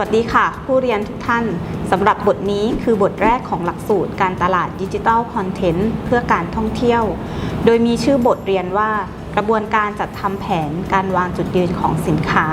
วัสดีค่ะ ผู้เรียนทุกท่านสำหรับบทนี้คือบทแรกของหลักสูตรการตลาดดิจิทัลคอนเทนต์เพื่อการท่องเที่ยว โดยมีชื่อบทเรียนว่า ระบวนการจัดทำแผนการวางจุดยืนของสินค้า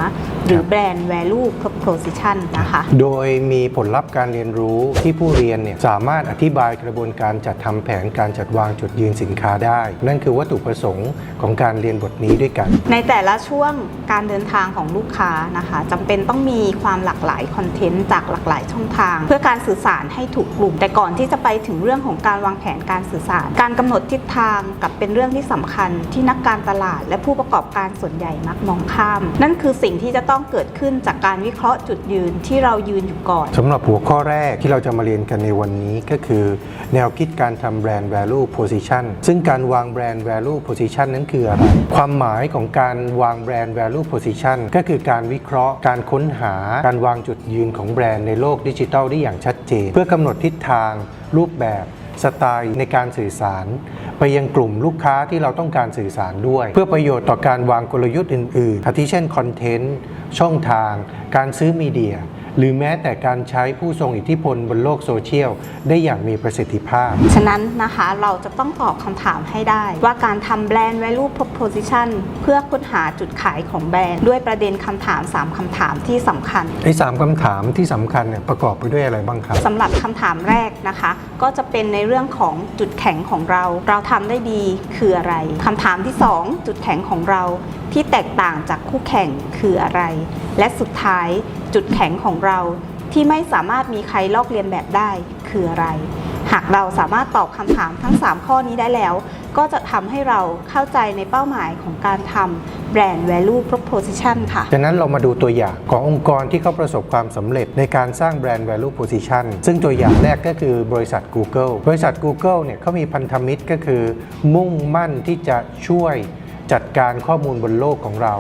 หรือแบรนด์ value proposition นะคะ โดยมีผลลัพธ์การเรียนรู้ที่ผู้เรียนเนี่ยสามารถอธิบายกระบวนการจัดทำแผนการจัดวางจุดยืนสินค้าได้ นั่นคือวัตถุประสงค์ของการเรียนบทนี้ด้วยกัน ในแต่ละช่วงการเดินทางของลูกค้านะคะจำเป็นต้องมีความหลากหลายคอนเทนต์จากหลากหลายช่องทาง เพื่อการสื่อสารให้ถูกกลุ่ม แต่ก่อนที่จะไปถึงเรื่องของการวางแผนการสื่อสาร การกำหนดทิศทางกับเป็นเรื่องที่สำคัญที่นักการตลาด และผู้ประกอบการส่วนใหญ่มักมองข้าม นั่นคือสิ่งที่จะต้องเกิดขึ้นจากการวิเคราะห์จุดยืนที่เรายืนอยู่ก่อนสำหรับหัวข้อแรกที่เราจะมาเรียนกันในวันนี้ก็คือ แนวคิดการทำแบรนด์ value position ซึ่งการวางแบรนด์ value position นั้นคืออะไรความหมายของการวางแบรนด์ value position ก็คือการวิเคราะห์ การค้นหา การวางจุดยืนของแบรนด์ในโลกดิจิทัลได้อย่างชัดเจน เพื่อกำหนดทิศทางรูปแบบ สไตล์ในการสื่อสาร ไปยังกลุ่มลูกค้าที่เราต้องการสื่อสารด้วย เพื่อประโยชน์ต่อการวางกลยุทธ์อื่นๆอาทิเช่นคอนเทนต์ ช่องทาง การซื้อมีเดีย หรือแม้แต่การใช้ผู้ทรงอิทธิพลบนโลกโซเชียล ได้อย่างมีประสิทธิภาพ ฉะนั้นนะคะเราจะต้องตอบคำถามให้ได้ ว่าการทำแบรนด์ value proposition เพื่อค้นหาจุดขายของแบรนด์ ด้วยประเด็นคำถาม 3 คำถามที่สำคัญไอ้สามคำถามที่สำคัญเนี่ยประกอบไปด้วยอะไรบ้างครับสำหรับคำถามแรกนะคะ ก็จะเป็นในเรื่องของจุดแข็งของเรา เราทำได้ดีคืออะไรคำถามที่ 2 จุดแข็งของเราที่แตกต่างจากคู่แข่งคืออะไร และสุดท้ายจุดแข็งของเราที่ไม่สามารถมีใครลอกเลียนแบบได้คืออะไร หากเราสามารถตอบคำถามทั้ง 3 ข้อนี้ได้แล้ว ก็จะทำให้เราเข้าใจในเป้าหมายของการทำแบรนด์ value proposition ค่ะจากนั้นเรามาดูตัวอย่างขององค์กรที่เขาประสบความสำเร็จในการสร้างแบรนด์ value position ซึ่งตัวอย่างแรกก็คือบริษัท Google บริษัท Google เนี่ยเขามีพันธมิตรก็คือ มุ่งมั่นที่จะช่วยจัดการข้อมูลบนโลกของเรา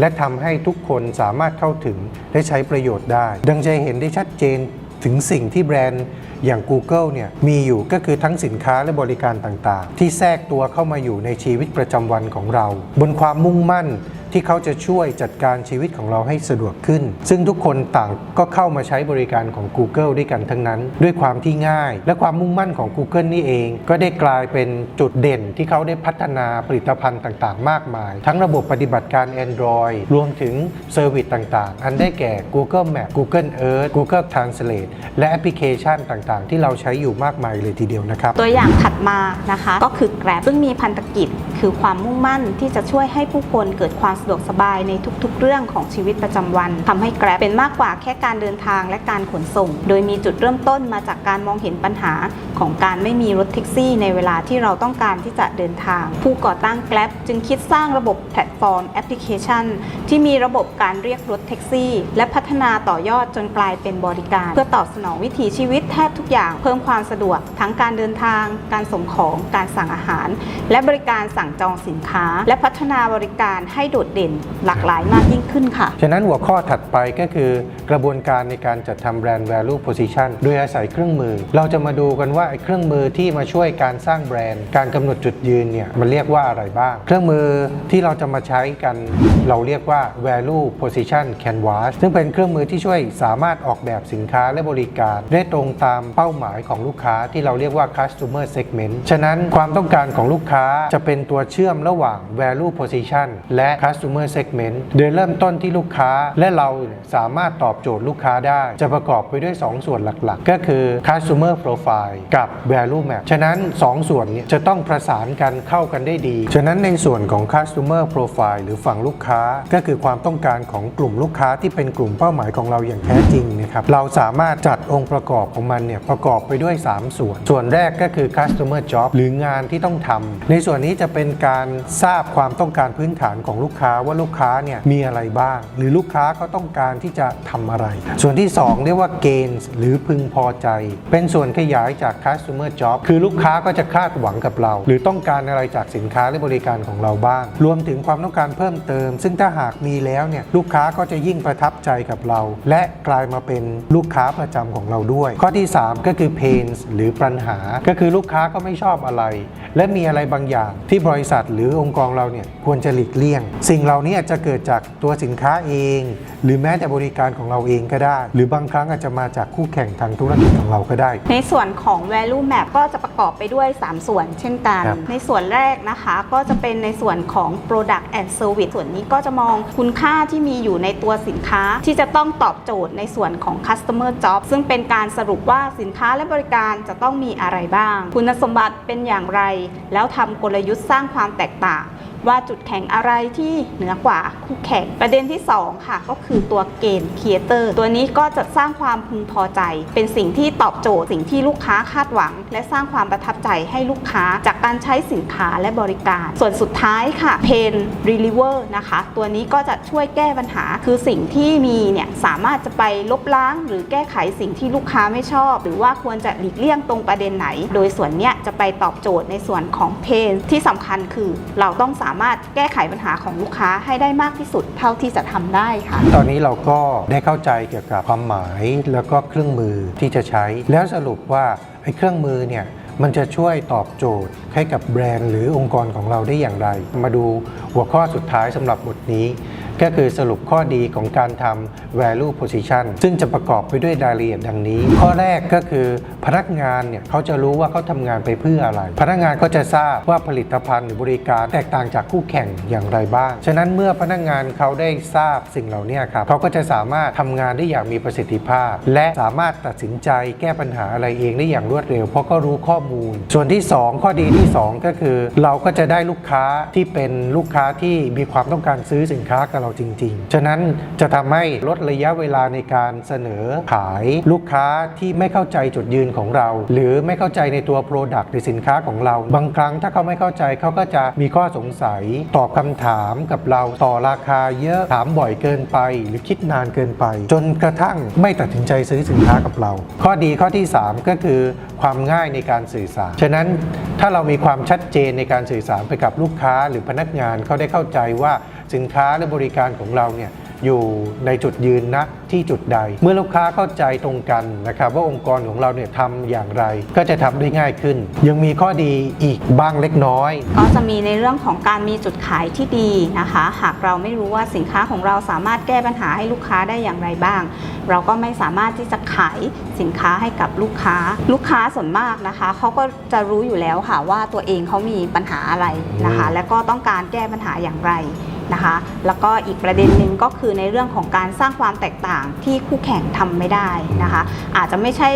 และทำให้ทุกคนสามารถเข้าถึงและใช้ประโยชน์ได้ ดังจะเห็นได้ชัดเจน ถึงสิ่งที่แบรนด์อย่าง Google เนี่ยมีอยู่ก็คือทั้งสินค้าและบริการต่างๆ ที่แทรกตัวเข้ามาอยู่ในชีวิตประจำวันของเรา บนความมุ่งมั่นที่เขาจะช่วยจัดการชีวิตของเราให้สะดวกขึ้น ซึ่งทุกคนต่างก็เข้ามาใช้บริการของ Google ด้วยกันทั้งนั้น ด้วยความที่ง่าย และความมุ่งมั่นของ Google นี่เอง ก็ได้กลายเป็นจุดเด่นที่เขาได้พัฒนาผลิตภัณฑ์ต่างๆ มากมาย ทั้งระบบปฏิบัติการ Android รวมถึงเซอร์วิสต่างๆ อันได้แก่ Google Map Google Earth Google Translate และแอปพลิเคชันต่างๆ ที่เราใช้อยู่มากมายเลยทีเดียวนะครับ ตัวอย่างถัดมานะคะ ก็คือ Grab ซึ่งมีพันธกิจ คือความมุ่งมั่นที่จะช่วยให้ผู้คนเกิดความสะดวกสบายในทุกๆ เรื่องของชีวิตประจำวันทำให้ Grab เป็นมากกว่าแค่การเดินทางและการขนส่ง โดยมีจุดเริ่มต้นมาจากการมองเห็นปัญหาของการไม่มีรถแท็กซี่ ในเวลาที่เราต้องการที่จะเดินทาง ผู้ก่อตั้ง Grab จึงคิดสร้างระบบแพลตฟอร์มแอปพลิเคชัน ที่มีระบบการเรียกรถแท็กซี่ และพัฒนาต่อยอดจนกลายเป็นบริการ เพื่อตอบสนองวิถีชีวิตแทบทุกอย่างเพิ่มความสะดวก ทั้งการเดินทาง การส่งของ การสั่งอาหาร และบริการสั่งจองสินค้า และพัฒนาบริการให้โดดเด่นหลากหลายมากยิ่งขึ้นค่ะ ฉะนั้นหัวข้อถัดไปก็คือกระบวนการในการจัดทำแบรนด์ value position โดยอาศัยเครื่องมือ เราจะมาดูกันว่าไอ้เครื่องมือที่มาช่วยการสร้างแบรนด์ การกำหนดจุดยืนเนี่ยมันเรียกว่าอะไรบ้าง เครื่องมือที่เราจะมาใช้กันเราเรียกว่า value position canvas ซึ่งเป็นเครื่องมือที่ช่วยสามารถออกแบบสินค้าและบริการได้ตรงตามเป้าหมายของลูกค้าที่เราเรียกว่า customer segment ฉะนั้นความต้องการของลูกค้าจะเป็นตัวเชื่อมระหว่าง value position และ customer segment โดยเริ่มต้นที่ลูกค้าและเราสามารถตอบโจทย์ลูกค้าได้ จะประกอบไปด้วย 2 ส่วนหลักๆ ก็คือ customer profile กับ value map ฉะนั้น 2 ส่วนนี้จะต้องประสานกันเข้ากันได้ดี ฉะนั้นในส่วนของ customer profile หรือฝั่งลูกค้า ก็คือความต้องการของกลุ่มลูกค้าที่เป็นกลุ่มเป้าหมายของเราอย่างแท้จริงนะครับเราสามารถจัดองค์ประกอบของมันเนี่ยประกอบไปด้วย 3 ส่วน ส่วนแรกก็คือ customer job หรืองานที่ต้องทำในส่วนนี้จะเป็น็นการทราบความต้องการพื้นฐานของลูกค้าว่าลูกค้าเนี่ยมีอะไรบ้าง หรือลูกค้าเขาต้องการที่จะทำอะไร ส่วนที่ 2 เรียกว่า gains หรือพึงพอใจ เป็นส่วนขยายจาก customer job คือลูกค้าก็จะคาดหวังกับเรา หรือต้องการอะไรจากสินค้าและบริการของเราบ้าง รวมถึงความต้องการเพิ่มเติม ซึ่งถ้าหากมีแล้วเนี่ยลูกค้าก็จะยิ่งประทับใจกับเรา และกลายมาเป็นลูกค้าประจำของเราด้วย ข้อที่ 3 ก็คือ pains หรือปัญหา ก็คือลูกค้าก็ไม่ชอบอะไร และมีอะไรบางอย่างที่บริษัทหรือองค์กรเราเนี่ยควรจะหลีกเลี่ยง สิ่งเหล่านี้อาจจะเกิดจากตัวสินค้าเอง หรือแม้แต่บริการของเราเองก็ได้ หรือบางครั้งอาจจะมาจากคู่แข่งทางธุรกิจของเราก็ได้ ในส่วนของ value map ก็จะประกอบไปด้วย 3 ส่วนเช่นกันครับในส่วนแรกนะคะก็จะเป็นในส่วนของ product and service ส่วนนี้ก็จะมองคุณค่าที่มีอยู่ในตัวสินค้าที่จะต้องตอบโจทย์ในส่วนของ customer job ซึ่งเป็นการสรุปว่าสินค้าและบริการจะต้องมีอะไรบ้าง คุณสมบัติเป็นอย่างไร แล้วทำกลยุทธ์สร้างความแตกต่าง ว่าจุดแข็งอะไรที่เหนือกว่าคู่แข่ง ประเด็นที่ 2 ค่ะ ก็คือตัวเกณฑ์ครีเอเตอร์ตัวนี้ก็จะสร้างความพึงพอใจ เป็นสิ่งที่ตอบโจทย์ สิ่งที่ลูกค้าคาดหวัง และสร้างความประทับใจให้ลูกค้าจากการใช้สินค้าและบริการ ส่วนสุดท้ายค่ะ Pain Reliever นะคะ ตัวนี้ก็จะช่วยแก้ปัญหา คือสิ่งที่มีเนี่ยสามารถจะไปลบล้าง หรือแก้ไขสิ่งที่ลูกค้าไม่ชอบ หรือว่าควรจะหลีกเลี่ยงตรงประเด็นไหน โดยส่วนเนี้ยจะไปตอบโจทย์ในส่วนของ Pain ที่สำคัญคือเราต้องสาามารถแก้ไขปัญหาของลูกค้าให้ได้มากที่สุดเท่าที่จะทำได้ค่ะ ตอนนี้เราก็ได้เข้าใจเกี่ยวกับความหมายแล้วก็เครื่องมือที่จะใช้ แล้วสรุปว่าไอ้เครื่องมือเนี่ยมันจะช่วยตอบโจทย์ให้กับแบรนด์หรือองค์กรของเราได้อย่างไร มาดูหัวข้อสุดท้ายสำหรับบทนี้ ก็คือสรุปข้อดีของการทำ value position ซึ่งจะประกอบไปด้วยรายละเอียดดังนี้ ข้อแรกก็คือพนักงานเนี่ยเขาจะรู้ว่าเขาทำงานไปเพื่ออะไร พนักงานก็จะทราบว่าผลิตภัณฑ์หรือบริการแตกต่างจากคู่แข่งอย่างไรบ้าง ฉะนั้นเมื่อพนักงานเขาได้ทราบสิ่งเหล่านี้ครับเขาก็จะสามารถทำงานได้อย่างมีประสิทธิภาพ และสามารถตัดสินใจแก้ปัญหาอะไรเองได้อย่างรวดเร็ว เพราะก็รู้ข้อมูล ส่วนที่ 2 ข้อดีที่ 2 ก็คือ เราก็จะได้ลูกค้าที่เป็นลูกค้าที่มีความต้องการซื้อสินค้ากับเราจริง ๆ ฉะนั้นจะทำให้ลดระยะเวลาในการเสนอขายลูกค้าที่ไม่เข้าใจจุดยืนของเรา หรือไม่เข้าใจในตัว Product หรือสินค้าของเรา บางครั้งถ้าเขาไม่เข้าใจเขาก็จะมีข้อสงสัย ตอบคำถามกับเราต่อราคาเยอะถามบ่อยเกินไป หรือคิดนานเกินไป จนกระทั่งไม่ตัดสินใจซื้อสินค้ากับเรา ข้อดีข้อที่ 3 ก็คือความง่ายในการสื่อสาร ฉะนั้นถ้าเรามีความชัดเจนในการสื่อสารไปกับลูกค้าหรือพนักงานเขาได้เข้าใจว่าสินค้าและบริการของเราเนี่ยอยู่ในจุดยืนณที่จุดใด เมื่อลูกค้าเข้าใจตรงกันนะครับว่าองค์กรของเราเนี่ยทำอย่างไร ก็จะทำได้ง่ายขึ้น ยังมีข้อดีอีกบ้างเล็กน้อย ก็จะมีในเรื่องของการมีจุดขายที่ดีนะคะ หากเราไม่รู้ว่าสินค้าของเราสามารถแก้ปัญหาให้ลูกค้าได้อย่างไรบ้าง เราก็ไม่สามารถที่จะขายสินค้าให้กับลูกค้า ลูกค้าส่วนมากนะคะเขาก็จะรู้อยู่แล้วค่ะว่าตัวเองเขามีปัญหาอะไรนะคะอืมและก็ต้องการแก้ปัญหาอย่างไร นะคะ แล้วก็อีกประเด็นหนึ่งก็คือในเรื่องของการสร้างความแตกต่างที่คู่แข่งทำไม่ได้นะคะ อาจจะไม่ใช่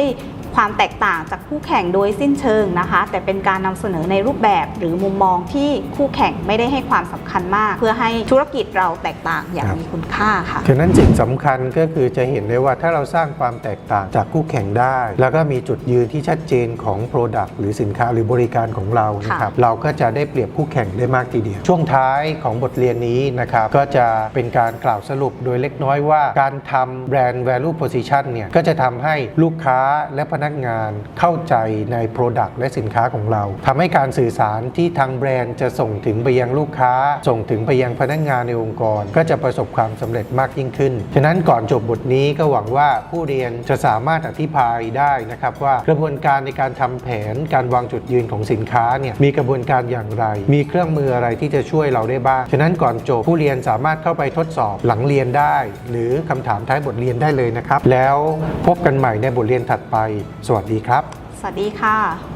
ความแตกต่างจากคู่แข่งโดยสิ้นเชิงนะคะ แต่เป็นการนำเสนอในรูปแบบหรือมุมมองที่คู่แข่งไม่ได้ให้ความสำคัญมาก เพื่อให้ธุรกิจเราแตกต่างอย่างครับมีคุณค่าค่ะฉะนั้นสิ่งสำคัญก็คือจะเห็นได้ว่าถ้าเราสร้างความแตกต่างจากคู่แข่งได้ แล้วก็มีจุดยืนที่ชัดเจนของ Product หรือสินค้าหรือบริการของเรานะครับเราก็จะได้เปรียบคู่แข่งได้มากทีเดียว ช่วงท้ายของบทเรียนนี้นะครับก็จะเป็นการกล่าวสรุปโดยเล็กน้อยว่า การทำแบรนด์ value position เนี่ยก็จะทำให้ลูกค้าและพนักงานเข้าใจใน Product และสินค้าของเราทำให้การสื่อสารที่ทางแบรนด์จะส่งถึงไปยังลูกค้า ส่งถึงไปยังพนักงานในองค์กร ก็จะประสบความสำเร็จมากยิ่งขึ้น ฉะนั้นก่อนจบบทนี้ก็หวังว่าผู้เรียนจะสามารถอธิบายได้นะครับว่ากระบวนการในการทำแผนการวางจุดยืนของสินค้าเนี่ยมีกระบวนการอย่างไร มีเครื่องมืออะไรที่จะช่วยเราได้บ้าง ฉะนั้นก่อนจบผู้เรียนสามารถเข้าไปทดสอบหลังเรียนได้ หรือคำถามท้ายบทเรียนได้เลยนะครับ แล้วพบกันใหม่ในบทเรียนถัดไปสวัสดีครับ สวัสดีค่ะ